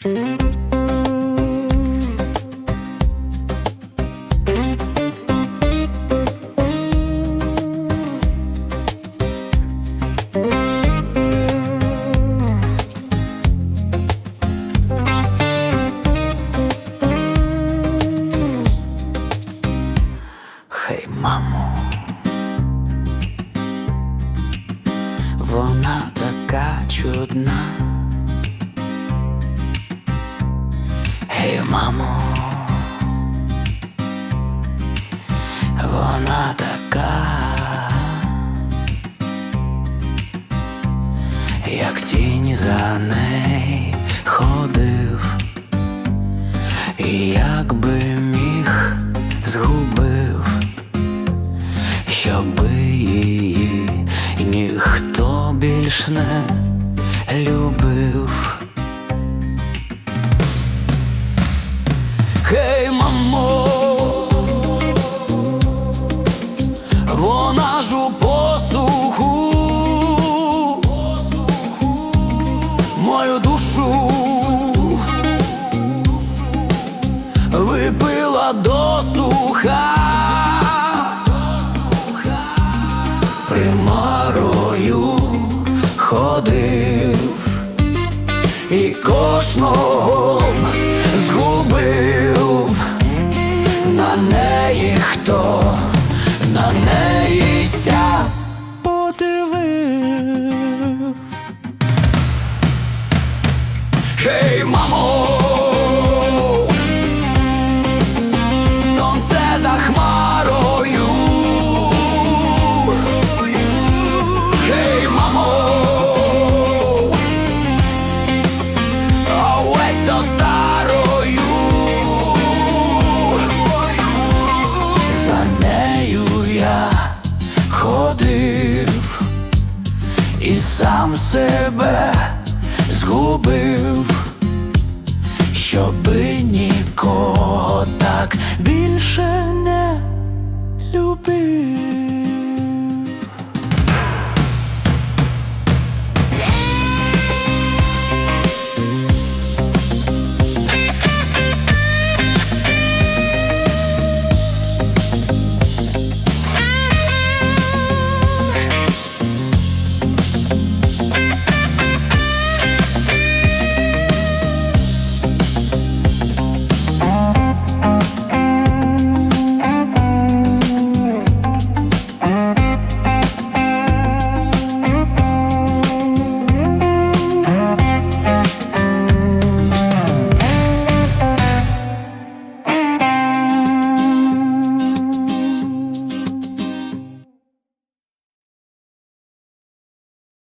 Хей, мамо, вона така чудна. Гей, мамо, вона така, як тінь за неї ходив, і як би міг згубив, щоби її ніхто більш не любив. Суха, примарою ходив і кожного згубив. На неї хто? На неї ся отарою. За нею я ходив і сам себе згубив, щоби нікого так більше не любив.